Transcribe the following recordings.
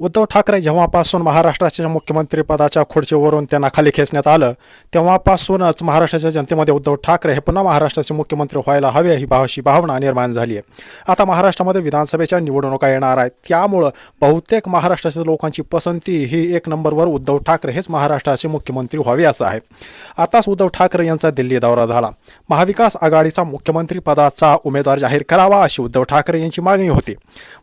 उद्धव ठाकरे जेव्हापासून महाराष्ट्राच्या मुख्यमंत्रीपदाच्या खुर्चीवरून त्यांना खाली खेचण्यात आलं तेव्हापासूनच महाराष्ट्राच्या जनतेमध्ये उद्धव ठाकरे हे पुन्हा महाराष्ट्राचे मुख्यमंत्री व्हायला हवे ही भावाशी भावना निर्माण झाली आहे. आता महाराष्ट्रामध्ये विधानसभेच्या निवडणुका येणार आहेत. त्यामुळं बहुतेक महाराष्ट्राच्या लोकांची पसंती ही एक नंबरवर उद्धव ठाकरे हेच महाराष्ट्राचे मुख्यमंत्री व्हावे असं आहे. आताच उद्धव ठाकरे यांचा दिल्ली दौरा झाला. महाविकास आघाडीचा मुख्यमंत्री पदाचा उमेदवार जाहीर करावा अशी उद्धव ठाकरे यांची मागणी होती.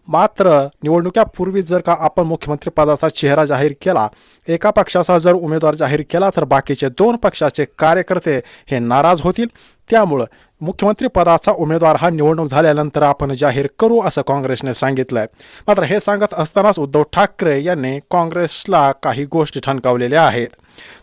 मात्र निवडणुकीपूर्वी जर का आपण मुख्यमंत्री पदाचा चेहरा जाहीर केला. एका पक्षाचा जर उमेदवार जाहीर केला तर बाकीचे दोन पक्षाचे कार्यकर्ते हे नाराज होतील. त्यामुळं मुख्यमंत्री पदाचा उमेदवार हा निवडणूक झाल्यानंतर आपण जाहीर करू असं काँग्रेसने सांगितलं आहे मात्र हे सांगत असतानाच उद्धव ठाकरे यांनी काँग्रेसला काही गोष्टी ठणकावलेल्या आहेत.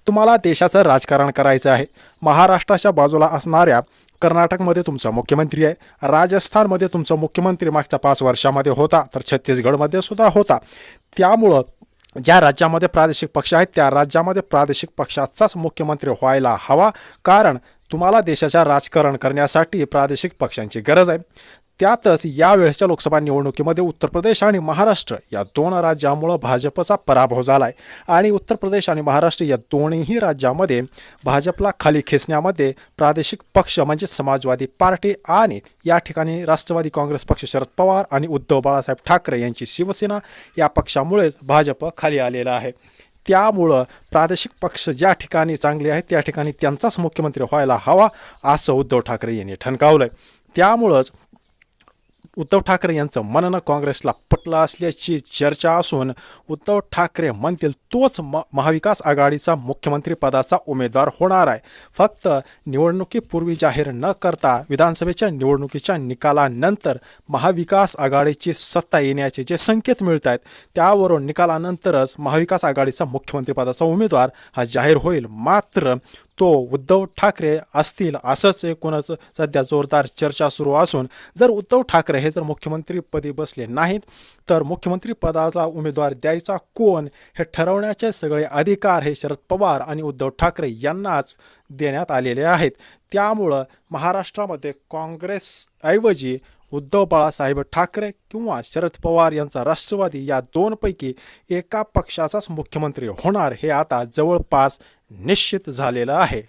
तुम्हाला देशाचं राजकारण करायचं आहे. महाराष्ट्राच्या बाजूला असणाऱ्या कर्नाटकमध्ये तुमचा मुख्यमंत्री आहे. राजस्थानमध्ये तुमचा मुख्यमंत्री मागच्या पाच वर्षामध्ये होता तर छत्तीसगडमध्ये सुद्धा होता. त्यामुळं ज्या राज्यामध्ये प्रादेशिक पक्ष आहेत त्या राज्यामध्ये प्रादेशिक पक्षाचाच मुख्यमंत्री व्हायला हवा. कारण तुम्हाला देशाच्या राजकारण करण्यासाठी प्रादेशिक पक्षांची गरज आहे. त्यातच यावेळेसच्या लोकसभा निवडणुकीमध्ये उत्तर प्रदेश आणि महाराष्ट्र या दोन राज्यामुळं भाजपचा पराभव झाला आहे आणि उत्तर प्रदेश आणि महाराष्ट्र या दोन्ही राज्यामध्ये भाजपला खाली खेचण्यामध्ये प्रादेशिक पक्ष म्हणजे समाजवादी पार्टी आणि या ठिकाणी राष्ट्रवादी काँग्रेस पक्ष शरद पवार आणि उद्धव बाळासाहेब ठाकरे यांची शिवसेना या पक्षामुळेच भाजप खाली आलेला आहे. त्यामुळं प्रादेशिक पक्ष ज्या ठिकाणी चांगले आहेत त्या ठिकाणी त्यांचाच मुख्यमंत्री व्हायला हवा असं उद्धव ठाकरे यांनी ठणकावलं आहे त्यामुळंच उद्धव ठाकरे यांचं म्हणणं काँग्रेसला पटलं असल्याची चर्चा असून उद्धव ठाकरे म्हणतील तोच म महाविकास आघाडीचा मुख्यमंत्रीपदाचा उमेदवार होणार आहे. फक्त निवडणुकीपूर्वी जाहीर न करता विधानसभेच्या निवडणुकीच्या निकालानंतर महाविकास आघाडीची सत्ता येण्याचे जे संकेत मिळत आहेत त्यावरून निकालानंतरच महाविकास आघाडीचा मुख्यमंत्रीपदाचा उमेदवार हा जाहीर होईल. मात्र तो उद्धव ठाकरे असतील असंच एकूणच सध्या जोरदार चर्चा सुरू असून जर उद्धव ठाकरे हे जर मुख्यमंत्रीपदी बसले नाहीत तर मुख्यमंत्रीपदाचा उमेदवार द्यायचा कोण हे ठरवण्याचे सगळे अधिकार हे शरद पवार आणि उद्धव ठाकरे यांनाच देण्यात आलेले आहेत. त्यामुळं महाराष्ट्रामध्ये काँग्रेसऐवजी उद्धव बाळासाहेब ठाकरे किंवा शरद पवार यांचा राष्ट्रवादी या दोनपैकी एका पक्षाचाच मुख्यमंत्री होणार हे आता जवळपास निश्चित झालेलं आहे.